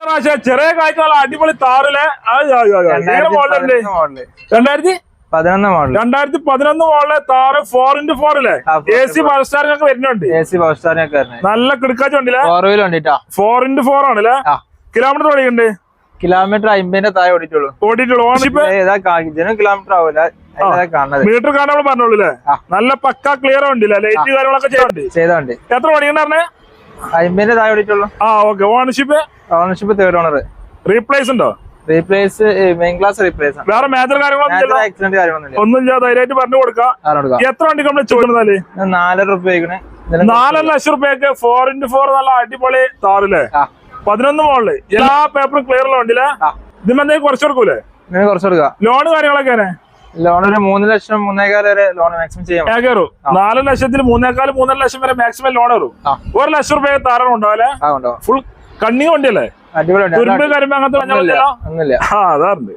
പ്രാവശ്യം ചെറിയ കാഴ്ച അടിപൊളി താറിലെ. മോഡലുണ്ട് രണ്ടായിരത്തി പതിനൊന്ന് മോഡൽ രണ്ടായിരത്തി? പതിനൊന്ന് മോഡൽ താറ് ഫോർ ഇന്റു ആ, എ സി പവർ സ്റ്റാറിനൊക്കെ വരുന്നുണ്ട്. എ സി പവർ സ്റ്റാറിനൊക്കെ നല്ല കിടക്കാച്ച ഫോർ ഇന്റു ഫോർ ആണല്ലേ? കിലോമീറ്റർ ഓടിയുണ്ട് കിലോമീറ്റർ അമ്പതിന്റെ താഴെ ഓടിയിട്ടുള്ളൂ. ഓണർഷിപ്പ് ഏതാ കിലോമീറ്റർ ആവൂല. അതിന്റെ കാണുന്നത്. മീറ്റർ കാണാൻ പറഞ്ഞോളൂ നല്ല പക്ക ക്ലിയർ വണ്ടിയില്ലേ ലൈറ്റ് കാര്യങ്ങളൊക്കെ ചെയ്തോണ്ട് എത്ര ഓടിക്കണ്ടേ അമ്പതിന്റെ താഴെ ഓടിച്ചുള്ളൂ ആ okay ownership ownership third owner replace ഉണ്ടോ? റീപ്ലേസ് മെയിൻ ക്ലാസ് റീപ്ലേസ് ആണ്. വേറെ മേജർ കാര്യങ്ങളൊന്നും മേജർ ഇല്ലല്ലോ? ആക്സിഡന്റ് കാര്യങ്ങളൊന്നുമില്ല ഒന്നും ചെയ്യാതെ ധൈര്യമായിട്ട് പറഞ്ഞു കൊടുക്കാം. കാരണം കൊടുക്കാം. എത്ര വണ്ടി നമ്മൾ ചോദിക്കുന്നതാൽ ഇത് നാലര റുപ്യ വയ്ക്കണേ നാലര ലക്ഷം റുപ്യക്ക് ഫോർ ഇന്റു ഫോർ നല്ല അടിപൊളി താറില്ലേ പതിനൊന്ന് മോളിൽ. എല്ലാ പേപ്പറും ക്ലിയർ ഉള്ള ഇതിന് എന്തെങ്കിലും കുറച്ച് കൊടുക്കൂലേ? കുറച്ചു കുറച്ച് കൊടുക്കാം. ലോണ് കാര്യങ്ങളൊക്കെ ലോൺ ഒരു മൂന്ന് ലക്ഷം മൂന്നേകാൽ വരെ ലോൺ മാക്സിമം ചെയ്യാം കയറും നാല് ലക്ഷത്തിൽ മൂന്നേക്കാൾ മൂന്നര ലക്ഷം വരെ മാക്സിമം ലോൺ കയറും ആ. ഒരു ലക്ഷം റുപ്യ താരം ഉണ്ടാവല്ലേ ഫുൾ കണ്ണി വണ്ടിയല്ലേ? അടിപൊളി കരിമ്പ് അങ്ങനത്തെ ഒന്നുമില്ല. ആ അതാറുണ്ട്